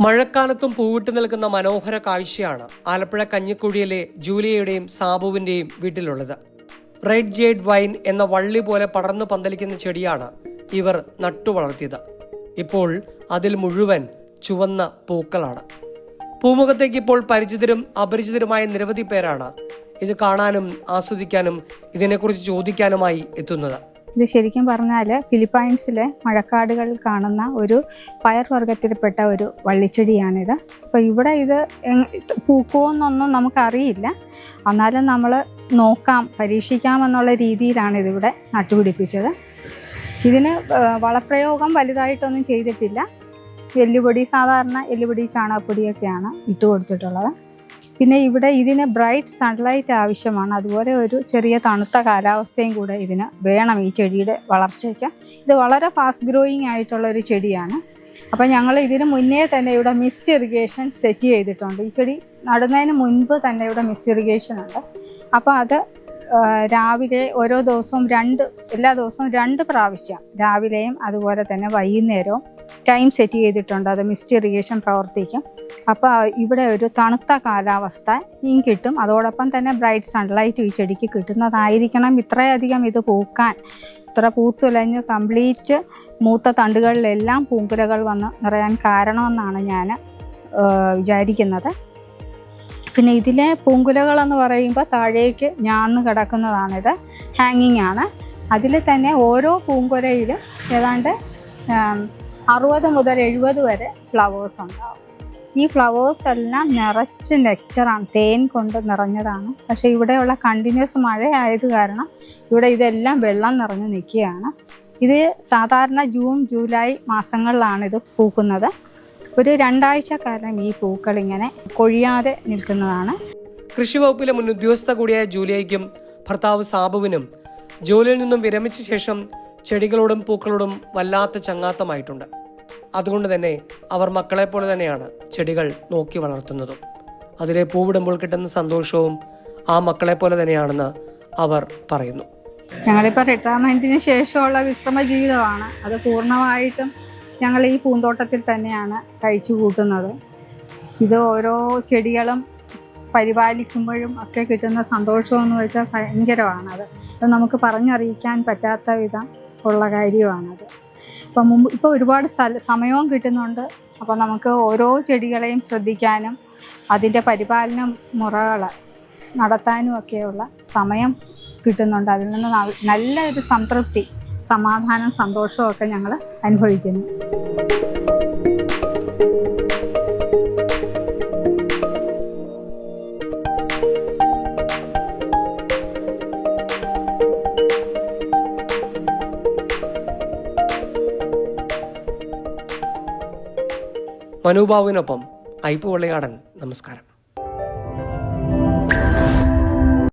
മഴക്കാലത്തും പൂവിട്ട് നിൽക്കുന്ന മനോഹര കാഴ്ചയാണ് ആലപ്പുഴ കഞ്ഞിക്കുഴിയിലെ ജൂലിയയുടെയും സാബുവിന്റെയും വീട്ടിലുള്ളത്. റെഡ് ജേഡ് വൈൻ എന്ന വള്ളി പോലെ പടർന്നു പന്തലിക്കുന്ന ചെടിയാണ് ഇവർ നട്ടുവളർത്തിയത്. ഇപ്പോൾ അതിൽ മുഴുവൻ ചുവന്ന പൂക്കളാണ്. പൂമുഖത്തേക്ക് ഇപ്പോൾ പരിചിതരും അപരിചിതരുമായ നിരവധി പേരാണ് ഇത് കാണാനും ആസ്വദിക്കാനും ഇതിനെക്കുറിച്ച് ചോദിക്കാനുമായി എത്തുന്നത്. ഇത് ശരിക്കും പറഞ്ഞാൽ ഫിലിപ്പൈൻസിലെ മഴക്കാടുകളിൽ കാണുന്ന ഒരു പയർവർഗത്തിൽപ്പെട്ട ഒരു വള്ളിച്ചെടിയാണിത്. അപ്പോൾ ഇവിടെ ഇത് പൂക്കുമെന്നൊന്നും നമുക്കറിയില്ല. എന്നാലും നമ്മൾ നോക്കാം പരീക്ഷിക്കാമെന്നുള്ള രീതിയിലാണ് ഇതിവിടെ നട്ടുപിടിപ്പിച്ചത്. ഇതിന് വളപ്രയോഗം വലുതായിട്ടൊന്നും ചെയ്തിട്ടില്ല. എല്ലുപൊടി സാധാരണ എല്ലുപൊടി ചാണകപ്പൊടിയൊക്കെയാണ് ഇട്ട് കൊടുത്തിട്ടുള്ളത് പിന്നെ ഇവിടെ ഇതിന് ബ്രൈറ്റ് സൺലൈറ്റ് ആവശ്യമാണ്. അതുപോലെ ഒരു ചെറിയ തണുത്ത കാലാവസ്ഥയും കൂടെ ഇതിന് വേണം ഈ ചെടിയുടെ വളർച്ചയ്ക്ക്. ഇത് വളരെ ഫാസ്റ്റ് ഗ്രോയിങ് ആയിട്ടുള്ള ഒരു ചെടിയാണ്. അപ്പോൾ ഞങ്ങൾ ഇതിന് മുന്നേ തന്നെ ഇവിടെ മിസ്റ്റ് ഇറിഗേഷൻ സെറ്റ് ചെയ്തിട്ടുണ്ട്. ഈ ചെടി നടുന്നതിന് മുൻപ് തന്നെ ഇവിടെ മിസ്റ്റ് ഇറിഗേഷൻ ഉണ്ട്. അപ്പോൾ അത് രാവിലെ ഓരോ ദിവസവും രണ്ട് എല്ലാ ദിവസവും രണ്ട് പ്രാവശ്യം രാവിലെയും അതുപോലെ തന്നെ വൈകുന്നേരവും ടൈം സെറ്റ് ചെയ്തിട്ടുണ്ട്. അത് മിസ്റ്റ് ഇറിഗേഷൻ പ്രവർത്തിക്കും. അപ്പോൾ ഇവിടെ ഒരു തണുത്ത കാലാവസ്ഥ ഈ കിട്ടും. അതോടൊപ്പം തന്നെ ബ്രൈറ്റ് സൺലൈറ്റ് ഈ ചെടിക്ക് കിട്ടുന്നതായിരിക്കണം. ഇത്രയധികം ഇത് പൂക്കാൻ ഇത്ര പൂത്തുലഞ്ഞ് കംപ്ലീറ്റ് മൂത്ത തണ്ടുകളിലെല്ലാം പൂങ്കുലകൾ വന്ന് നിറയാൻ കാരണമെന്നാണ് ഞാൻ വിചാരിക്കുന്നത്. പിന്നെ ഇതിലെ പൂങ്കുലകൾ എന്ന് പറയുമ്പോൾ താഴേക്ക് ഞാന്ന് കിടക്കുന്നതാണിത്. ഹാങ്ങിങ് ആണ്. അതിൽ തന്നെ ഓരോ പൂങ്കുലയിലും ഏതാണ്ട് അറുപത് മുതൽ എഴുപത് വരെ ഫ്ലവേഴ്സ് ഉണ്ടാവും. ഈ ഫ്ലവേഴ്സ് എല്ലാം നിറച്ച് നെക്റ്ററാണ് തേൻ കൊണ്ട് നിറഞ്ഞതാണ്. പക്ഷേ ഇവിടെയുള്ള കണ്ടിന്യൂസ് മഴയായത് കാരണം ഇവിടെ ഇതെല്ലാം വെള്ളം നിറഞ്ഞു നിൽക്കുകയാണ്. ഇത് സാധാരണ ജൂൺ ജൂലൈ മാസങ്ങളിലാണ് ഇത് പൂക്കുന്നത്. ഒരു രണ്ടാഴ്ച കാലം ഈ പൂക്കൾ ഇങ്ങനെ കൊഴിയാതെ നിൽക്കുന്നതാണ്. കൃഷി വകുപ്പിലെ മുൻ ഉദ്യോഗസ്ഥ കൂടിയായ ജൂലിയയ്ക്കും ഭർത്താവ് സാബുവിനും ജോലിയിൽ നിന്നും വിരമിച്ച ശേഷം ചെടികളോടും പൂക്കളോടും വല്ലാത്ത ചങ്ങാത്തമായിട്ടുണ്ട്. അതുകൊണ്ട് തന്നെ അവർ മക്കളെ പോലെ തന്നെയാണ് ചെടികൾ നോക്കി വളർത്തുന്നതും. അതിലെ പൂവിടുമ്പോൾ കിട്ടുന്ന സന്തോഷവും ആ മക്കളെ മക്കളെപ്പോലെ തന്നെയാണെന്ന് അവർ പറയുന്നു. ഞങ്ങളിപ്പോൾ റിട്ടയർമെന്റിന് ശേഷമുള്ള വിശ്രമ ജീവിതമാണ്. അത് പൂർണമായിട്ടും ഞങ്ങൾ ഈ പൂന്തോട്ടത്തിൽ തന്നെയാണ് കഴിച്ചു കൂട്ടുന്നത്. ഇത് ഓരോ ചെടികളും പരിപാലിക്കുമ്പോഴും ഒക്കെ കിട്ടുന്ന സന്തോഷമെന്ന് വെച്ചാൽ ഭയങ്കരമാണത്. അത് നമുക്ക് പറഞ്ഞറിയിക്കാൻ പറ്റാത്ത വിധം ഉള്ള കാര്യമാണത്. ഇപ്പം മുമ്പ് ഇപ്പോൾ ഒരുപാട് സ്ഥല സമയവും കിട്ടുന്നുണ്ട്. അപ്പോൾ നമുക്ക് ഓരോ ചെടികളെയും ശ്രദ്ധിക്കാനും അതിന്റെ പരിപാലന മുറകൾ നടത്താനും ഒക്കെയുള്ള സമയം കിട്ടുന്നുണ്ട്. അതിൽ നിന്ന് നല്ലൊരു സംതൃപ്തി സമാധാനം സന്തോഷവും ഒക്കെ ഞങ്ങൾ അനുഭവിക്കുന്നു. മനൂബാബുവിനൊപ്പം ഐപ്പ് വള്ളിയാടൻ. നമസ്കാരം.